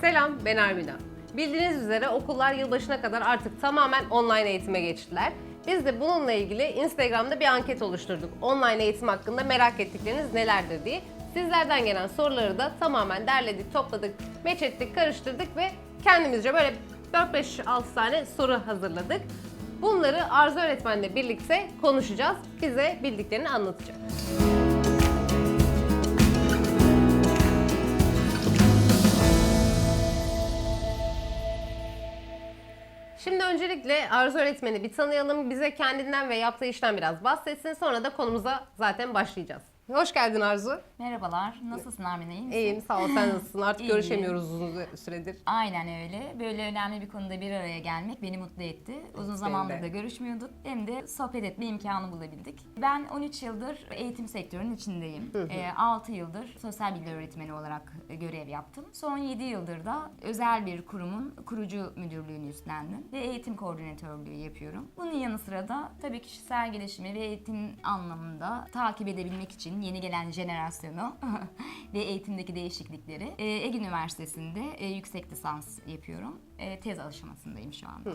Selam, ben Armina. Bildiğiniz üzere okullar yılbaşına kadar artık tamamen online eğitime geçtiler. Biz de bununla ilgili Instagram'da bir anket oluşturduk. Online eğitim hakkında merak ettikleriniz nelerdir diye. Sizlerden gelen soruları da tamamen derledik, topladık, meç ettik, karıştırdık ve kendimizce böyle 4-5-6 tane soru hazırladık. Bunları Arzu öğretmenle birlikte konuşacağız. Bize bildiklerini anlatacak. Öncelikle Arzu öğretmeni bir tanıyalım. Bize kendinden ve yaptığı işten biraz bahsetsin. Sonra da konumuza zaten başlayacağız. Hoş geldin Arzu. Merhabalar, nasılsın Armine? iyi misin? İyiyim sağ ol sen nasılsın? Artık İyiyim. görüşemiyoruz uzun süredir. Aynen öyle. Böyle önemli bir konuda bir araya gelmek beni mutlu etti. Uzun benim zamandır de. da görüşmüyorduk. Hem de sohbet etme imkanı bulabildik. Ben 13 yıldır eğitim sektörünün içindeyim. 6 yıldır sosyal bilgi öğretmeni olarak e, görev yaptım. Son 7 yıldır da özel bir kurumun kurucu müdürlüğünü üstlendim. Ve eğitim koordinatörlüğü yapıyorum. Bunun yanı sıra da tabii kişisel gelişimi ve eğitim anlamında takip edebilmek için yeni gelen jenerasyonu ve eğitimdeki değişiklikleri e, Ege Üniversitesi'nde e, yüksek lisans yapıyorum. E, tez aşamasındayım şu anda.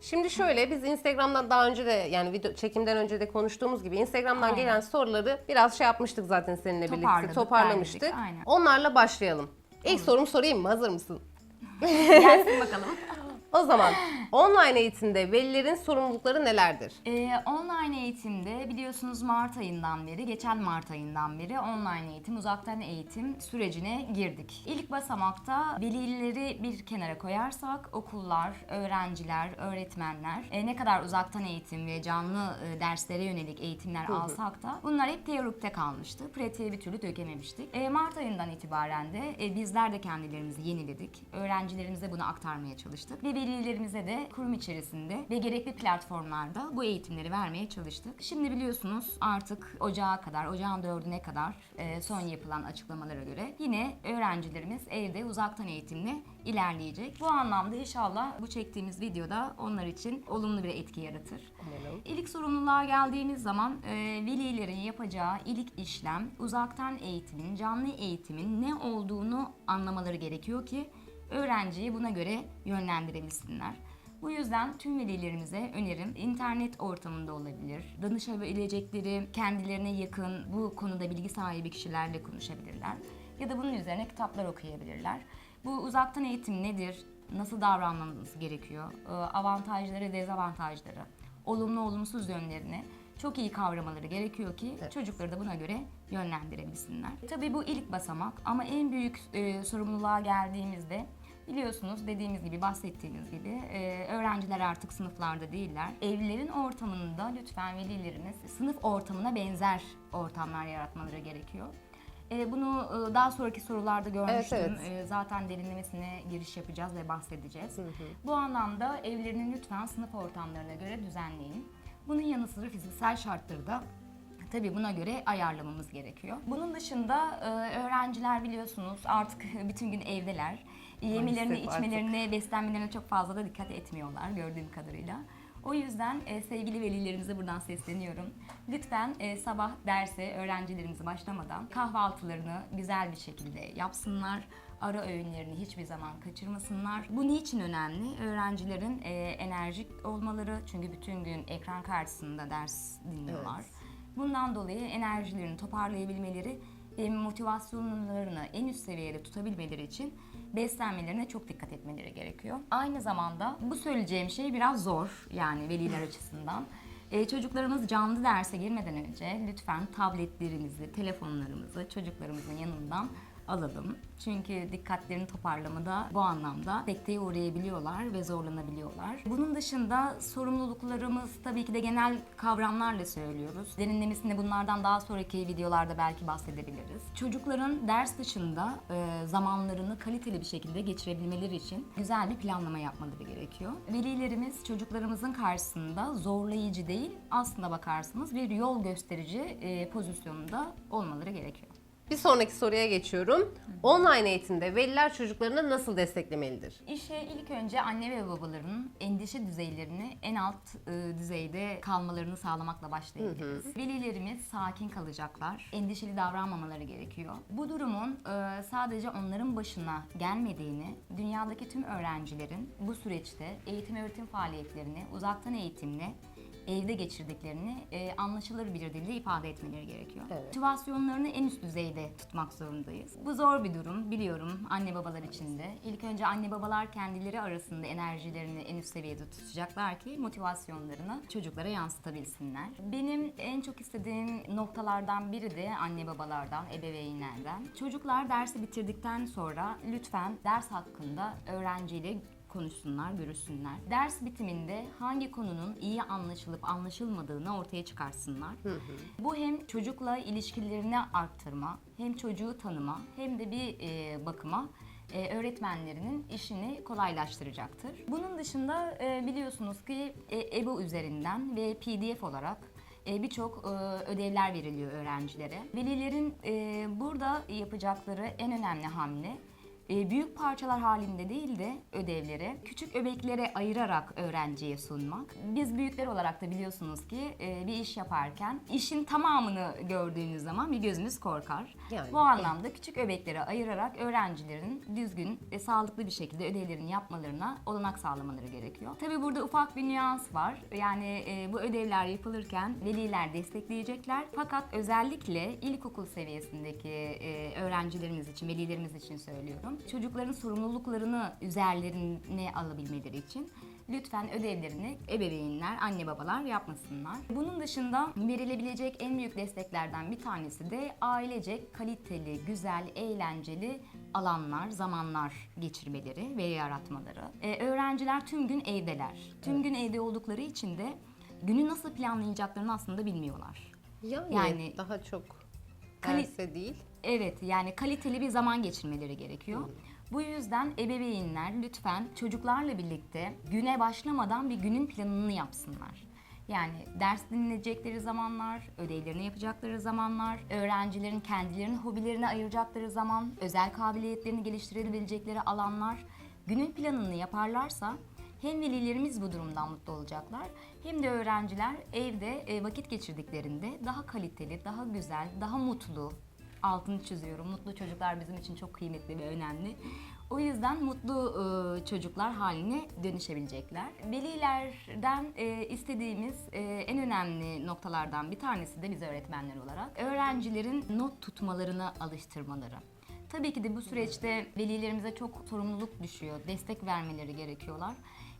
Şimdi şöyle biz Instagram'dan daha önce de yani video çekimden önce de konuştuğumuz gibi Instagram'dan Aynen. gelen soruları biraz şey yapmıştık zaten seninle birlikte toparlamıştık. aynen. Onlarla başlayalım. İlk sorumu sorayım mı? Hazır mısın? Gelsin bakalım. O zaman online eğitimde velilerin sorumlulukları nelerdir? Ee, online eğitimde biliyorsunuz Mart ayından beri, geçen Mart ayından beri online eğitim, uzaktan eğitim sürecine girdik. İlk basamakta velileri bir kenara koyarsak okullar, öğrenciler, öğretmenler e, ne kadar uzaktan eğitim ve canlı e, derslere yönelik eğitimler alsak da bunlar hep teorikte kalmıştı. Pratiğe bir türlü dökememiştik. E, Mart ayından itibaren de e, bizler de kendilerimizi yeniledik. Öğrencilerimize bunu aktarmaya çalıştık ve velilerimize de kurum içerisinde ve gerekli platformlarda bu eğitimleri vermeye çalıştık. Şimdi biliyorsunuz artık ocağa kadar, ocağın dördüne kadar e, son yapılan açıklamalara göre yine öğrencilerimiz evde uzaktan eğitimle ilerleyecek. Bu anlamda inşallah bu çektiğimiz videoda onlar için olumlu bir etki yaratır. Umarım. İlk sorumluluğa geldiğimiz zaman e, velilerin yapacağı ilk işlem uzaktan eğitimin, canlı eğitimin ne olduğunu anlamaları gerekiyor ki öğrenciyi buna göre yönlendirebilsinler. Bu yüzden tüm velilerimize önerim internet ortamında olabilir. Danışabilecekleri, kendilerine yakın bu konuda bilgi sahibi kişilerle konuşabilirler. Ya da bunun üzerine kitaplar okuyabilirler. Bu uzaktan eğitim nedir? Nasıl davranmamız gerekiyor? Ee, Avantajları, dezavantajları, olumlu olumsuz yönlerini çok iyi kavramaları gerekiyor ki çocukları da buna göre yönlendirebilsinler. Tabii bu ilk basamak ama en büyük e, sorumluluğa geldiğimizde biliyorsunuz dediğimiz gibi bahsettiğimiz gibi e, öğrenciler artık sınıflarda değiller. Evlerin ortamında lütfen velilerimiz sınıf ortamına benzer ortamlar yaratmaları gerekiyor. E, bunu e, daha sonraki sorularda görmüştüm. Evet, evet. E, zaten derinlemesine giriş yapacağız ve bahsedeceğiz. Bu anlamda evlerini lütfen sınıf ortamlarına göre düzenleyin. Bunun yanı sıra fiziksel şartları da Tabii buna göre ayarlamamız gerekiyor. Bunun dışında e, öğrenciler biliyorsunuz artık bütün gün evdeler. Yemelerine, Maalesef artık. içmelerine, beslenmelerine çok fazla da dikkat etmiyorlar gördüğüm kadarıyla. O yüzden e, sevgili velilerimize buradan sesleniyorum. Lütfen e, sabah derse öğrencilerimiz başlamadan kahvaltılarını güzel bir şekilde yapsınlar. Ara öğünlerini hiçbir zaman kaçırmasınlar. Bu niçin önemli? Öğrencilerin e, enerjik olmaları çünkü bütün gün ekran karşısında ders dinliyorlar. Evet. Bundan dolayı enerjilerini toparlayabilmeleri motivasyonlarını en üst seviyede tutabilmeleri için beslenmelerine çok dikkat etmeleri gerekiyor. Aynı zamanda bu söyleyeceğim şey biraz zor yani veliler açısından. Ee, çocuklarımız canlı derse girmeden önce lütfen tabletlerimizi, telefonlarımızı çocuklarımızın yanından alalım. Çünkü dikkatlerini toparlamada bu anlamda sekteye uğrayabiliyorlar ve zorlanabiliyorlar. Bunun dışında sorumluluklarımız tabii ki de genel kavramlarla söylüyoruz. Derinlemesine bunlardan daha sonraki videolarda belki bahsedebiliriz. Çocukların ders dışında e, zamanlarını kaliteli bir şekilde geçirebilmeleri için güzel bir planlama yapmaları gerekiyor. Velilerimiz çocuklarımızın karşısında zorlayıcı değil, aslında bakarsanız bir yol gösterici e, pozisyonunda olmaları gerekiyor. Bir sonraki soruya geçiyorum. Online eğitimde veliler çocuklarını nasıl desteklemelidir? İşe ilk önce anne ve babaların endişe düzeylerini en alt e, düzeyde kalmalarını sağlamakla başlayabiliriz. Velilerimiz sakin kalacaklar, endişeli davranmamaları gerekiyor. Bu durumun e, sadece onların başına gelmediğini, dünyadaki tüm öğrencilerin bu süreçte eğitim öğretim faaliyetlerini, uzaktan eğitimle evde geçirdiklerini e, anlaşılır bir dille ifade etmeleri gerekiyor. Evet. Motivasyonlarını en üst düzeyde tutmak zorundayız. Bu zor bir durum biliyorum anne babalar için de. İlk önce anne babalar kendileri arasında enerjilerini en üst seviyede tutacaklar ki motivasyonlarını çocuklara yansıtabilsinler. Benim en çok istediğim noktalardan biri de anne babalardan, ebeveynlerden. Çocuklar dersi bitirdikten sonra lütfen ders hakkında öğrenciyle konuşsunlar, görüşsünler. Ders bitiminde hangi konunun iyi anlaşılıp anlaşılmadığını ortaya çıkarsınlar. Bu hem çocukla ilişkilerini arttırma, hem çocuğu tanıma, hem de bir e, bakıma e, öğretmenlerinin işini kolaylaştıracaktır. Bunun dışında e, biliyorsunuz ki e, EBO üzerinden ve PDF olarak e, birçok e, ödevler veriliyor öğrencilere. Velilerin e, burada yapacakları en önemli hamle büyük parçalar halinde değil de ödevleri küçük öbeklere ayırarak öğrenciye sunmak. Biz büyükler olarak da biliyorsunuz ki e, bir iş yaparken işin tamamını gördüğümüz zaman bir gözümüz korkar. Yani, Bu anlamda küçük öbeklere ayırarak öğrencilerin düzgün ve sağlıklı bir şekilde ödevlerini yapmalarına olanak sağlamaları gerekiyor. Tabii burada ufak bir nüans var. Yani e, bu ödevler yapılırken veliler destekleyecekler. Fakat özellikle ilkokul seviyesindeki e, öğrencilerimiz için, velilerimiz için söylüyorum. Çocukların sorumluluklarını üzerlerine alabilmeleri için lütfen ödevlerini ebeveynler, anne babalar yapmasınlar. Bunun dışında verilebilecek en büyük desteklerden bir tanesi de ailecek kaliteli, güzel, eğlenceli alanlar, zamanlar geçirmeleri ve yaratmaları. Ee, öğrenciler tüm gün evdeler. Tüm gün evde oldukları için de günü nasıl planlayacaklarını aslında bilmiyorlar. Yani, Yani- daha çok Kali- derse değil. Evet yani kaliteli bir zaman geçirmeleri gerekiyor. Bu yüzden ebeveynler lütfen çocuklarla birlikte güne başlamadan bir günün planını yapsınlar. Yani ders dinleyecekleri zamanlar, ödevlerini yapacakları zamanlar, öğrencilerin kendilerinin hobilerine ayıracakları zaman, özel kabiliyetlerini geliştirebilecekleri alanlar, günün planını yaparlarsa hem velilerimiz bu durumdan mutlu olacaklar hem de öğrenciler evde e, vakit geçirdiklerinde daha kaliteli, daha güzel, daha mutlu, altını çiziyorum. Mutlu çocuklar bizim için çok kıymetli ve önemli. O yüzden mutlu e, çocuklar haline dönüşebilecekler. Velilerden e, istediğimiz en önemli noktalardan bir tanesi de biz öğretmenler olarak öğrencilerin not tutmalarını alıştırmaları. Tabii ki de bu süreçte velilerimize çok sorumluluk düşüyor. Destek vermeleri gerekiyorlar.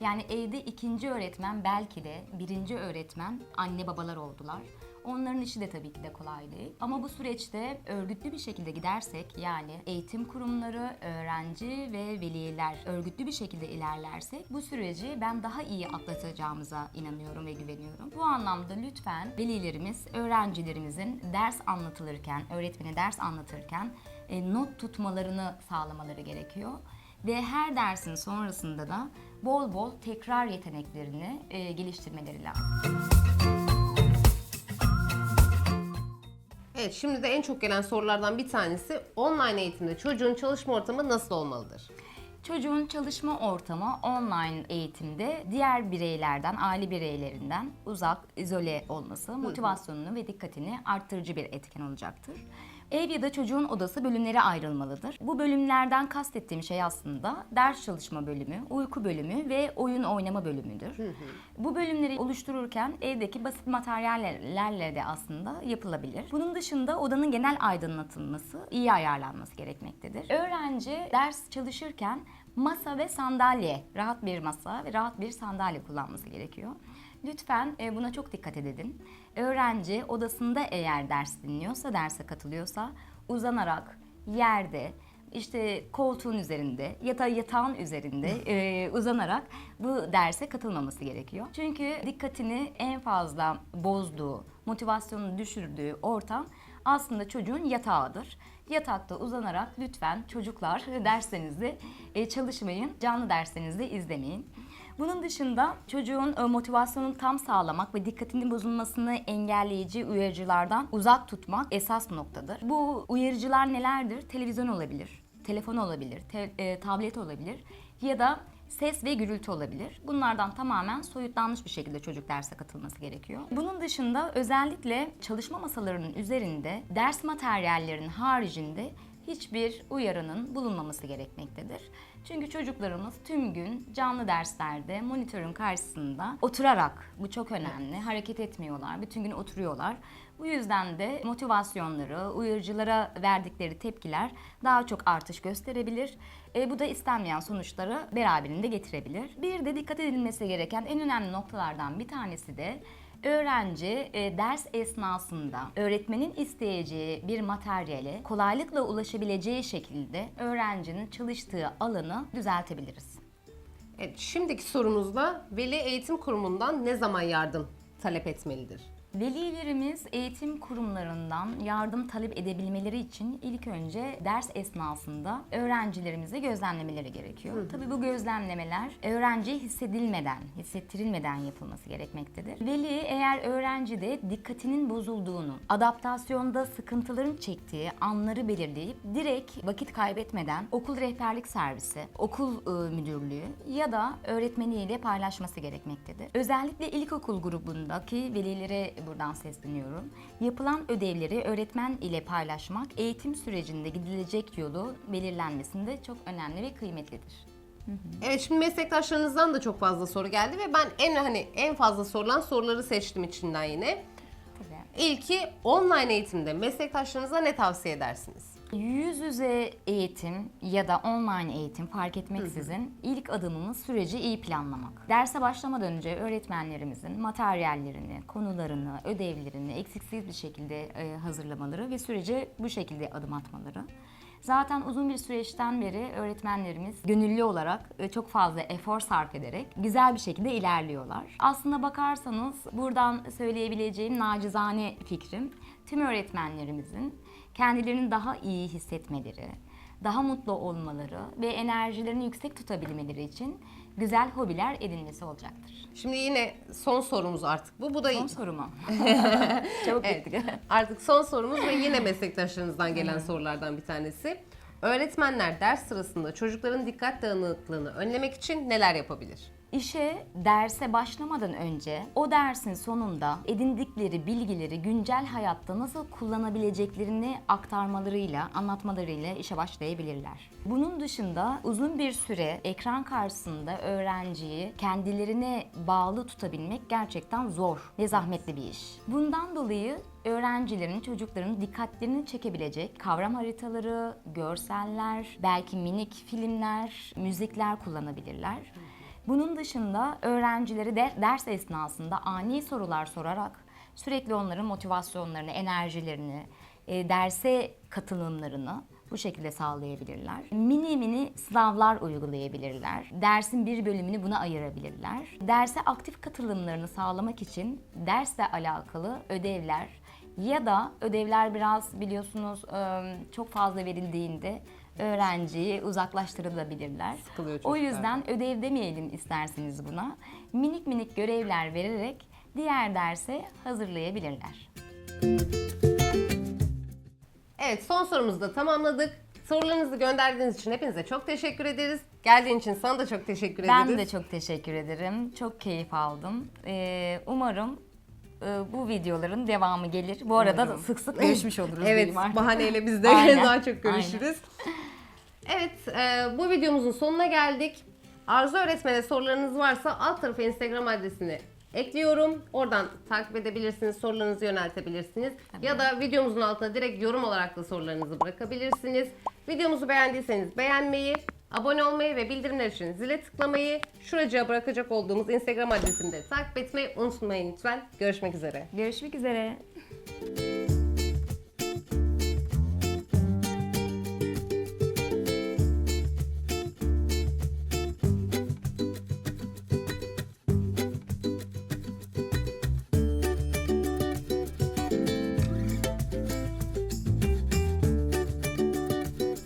Yani evde ikinci öğretmen belki de birinci öğretmen anne babalar oldular. Onların işi de tabii ki de kolay değil. Ama bu süreçte örgütlü bir şekilde gidersek yani eğitim kurumları, öğrenci ve veliler örgütlü bir şekilde ilerlersek bu süreci ben daha iyi atlatacağımıza inanıyorum ve güveniyorum. Bu anlamda lütfen velilerimiz öğrencilerimizin ders anlatılırken, öğretmene ders anlatırken e, not tutmalarını sağlamaları gerekiyor. Ve her dersin sonrasında da bol bol tekrar yeteneklerini e, geliştirmeleri lazım. Evet şimdi de en çok gelen sorulardan bir tanesi online eğitimde çocuğun çalışma ortamı nasıl olmalıdır? Çocuğun çalışma ortamı online eğitimde diğer bireylerden, aile bireylerinden uzak, izole olması motivasyonunu ve dikkatini arttırıcı bir etken olacaktır. Ev ya da çocuğun odası bölümlere ayrılmalıdır. Bu bölümlerden kastettiğim şey aslında ders çalışma bölümü, uyku bölümü ve oyun oynama bölümüdür. Bu bölümleri oluştururken evdeki basit materyallerle de aslında yapılabilir. Bunun dışında odanın genel aydınlatılması, iyi ayarlanması gerekmektedir. Öğrenci ders çalışırken masa ve sandalye, rahat bir masa ve rahat bir sandalye kullanması gerekiyor. Lütfen e, buna çok dikkat edin. Öğrenci odasında eğer ders dinliyorsa, derse katılıyorsa uzanarak yerde, işte koltuğun üzerinde ya da yatağın üzerinde e, uzanarak bu derse katılmaması gerekiyor. Çünkü dikkatini en fazla bozduğu, motivasyonunu düşürdüğü ortam aslında çocuğun yatağıdır. Yatakta uzanarak lütfen çocuklar derslerinizi e, çalışmayın, canlı derslerinizi izlemeyin. Bunun dışında çocuğun e, motivasyonunu tam sağlamak ve dikkatinin bozulmasını engelleyici uyarıcılardan uzak tutmak esas noktadır. Bu uyarıcılar nelerdir? Televizyon olabilir, telefon olabilir, te- e, tablet olabilir ya da ses ve gürültü olabilir. Bunlardan tamamen soyutlanmış bir şekilde çocuk derse katılması gerekiyor. Bunun dışında özellikle çalışma masalarının üzerinde ders materyallerinin haricinde hiçbir uyarının bulunmaması gerekmektedir. Çünkü çocuklarımız tüm gün canlı derslerde monitörün karşısında oturarak, bu çok önemli, hareket etmiyorlar, bütün gün oturuyorlar. Bu yüzden de motivasyonları, uyarıcılara verdikleri tepkiler daha çok artış gösterebilir. E, bu da istenmeyen sonuçları beraberinde getirebilir. Bir de dikkat edilmesi gereken en önemli noktalardan bir tanesi de öğrenci e, ders esnasında öğretmenin isteyeceği bir materyale kolaylıkla ulaşabileceği şekilde öğrencinin çalıştığı alanı düzeltebiliriz. Evet, şimdiki sorumuzda Veli Eğitim Kurumu'ndan ne zaman yardım talep etmelidir? Velilerimiz eğitim kurumlarından yardım talep edebilmeleri için ilk önce ders esnasında öğrencilerimizi gözlemlemeleri gerekiyor. Tabii bu gözlemlemeler öğrenciye hissedilmeden, hissettirilmeden yapılması gerekmektedir. Veli eğer öğrencide dikkatinin bozulduğunu, adaptasyonda sıkıntıların çektiği anları belirleyip direkt vakit kaybetmeden okul rehberlik servisi, okul e, müdürlüğü ya da öğretmeniyle paylaşması gerekmektedir. Özellikle ilkokul grubundaki velilere buradan sesleniyorum. Yapılan ödevleri öğretmen ile paylaşmak eğitim sürecinde gidilecek yolu belirlenmesinde çok önemli ve kıymetlidir. Evet şimdi meslektaşlarınızdan da çok fazla soru geldi ve ben en hani en fazla sorulan soruları seçtim içinden yine. Tabii. İlki online eğitimde meslektaşlarınıza ne tavsiye edersiniz? Yüz yüze eğitim ya da online eğitim fark etmeksizin ilk adımımız süreci iyi planlamak. Derse başlamadan önce öğretmenlerimizin materyallerini, konularını, ödevlerini eksiksiz bir şekilde e, hazırlamaları ve sürece bu şekilde adım atmaları. Zaten uzun bir süreçten beri öğretmenlerimiz gönüllü olarak e, çok fazla efor sarf ederek güzel bir şekilde ilerliyorlar. Aslına bakarsanız buradan söyleyebileceğim nacizane fikrim tüm öğretmenlerimizin kendilerini daha iyi hissetmeleri, daha mutlu olmaları ve enerjilerini yüksek tutabilmeleri için güzel hobiler edinmesi olacaktır. Şimdi yine son sorumuz artık bu. Bu da Son soru mu? Çabuk Evet. bittik. Artık son sorumuz ve yine meslektaşlarınızdan gelen sorulardan bir tanesi. Öğretmenler ders sırasında çocukların dikkat dağınıklığını önlemek için neler yapabilir? İşe derse başlamadan önce o dersin sonunda edindikleri bilgileri güncel hayatta nasıl kullanabileceklerini aktarmalarıyla, anlatmalarıyla işe başlayabilirler. Bunun dışında uzun bir süre ekran karşısında öğrenciyi kendilerine bağlı tutabilmek gerçekten zor ve zahmetli bir iş. Bundan dolayı öğrencilerin, çocukların dikkatlerini çekebilecek kavram haritaları, görseller, belki minik filmler, müzikler kullanabilirler. Bunun dışında öğrencileri de ders esnasında ani sorular sorarak sürekli onların motivasyonlarını, enerjilerini, e, derse katılımlarını bu şekilde sağlayabilirler. Mini mini sınavlar uygulayabilirler. Dersin bir bölümünü buna ayırabilirler. Derse aktif katılımlarını sağlamak için dersle alakalı ödevler ya da ödevler biraz biliyorsunuz çok fazla verildiğinde öğrenciyi uzaklaştırılabilirler. O yüzden ödev demeyelim isterseniz buna. Minik minik görevler vererek diğer derse hazırlayabilirler. Evet son sorumuzu da tamamladık. Sorularınızı gönderdiğiniz için hepinize çok teşekkür ederiz. Geldiğin için sana da çok teşekkür Ben ederiz. de çok teşekkür ederim. Çok keyif aldım. Ee, umarım e, bu videoların devamı gelir. Bu arada da sık sık görüşmüş oluruz. Evet bahaneyle biz de Aynen, daha çok görüşürüz. Evet e, bu videomuzun sonuna geldik. Arzu öğretmene sorularınız varsa alt tarafa Instagram adresini ekliyorum. Oradan takip edebilirsiniz, sorularınızı yöneltebilirsiniz. Ya da videomuzun altına direkt yorum olarak da sorularınızı bırakabilirsiniz. Videomuzu beğendiyseniz beğenmeyi, abone olmayı ve bildirimler için zile tıklamayı, şuracığa bırakacak olduğumuz Instagram adresini de takip etmeyi unutmayın lütfen. Görüşmek üzere. Görüşmek üzere.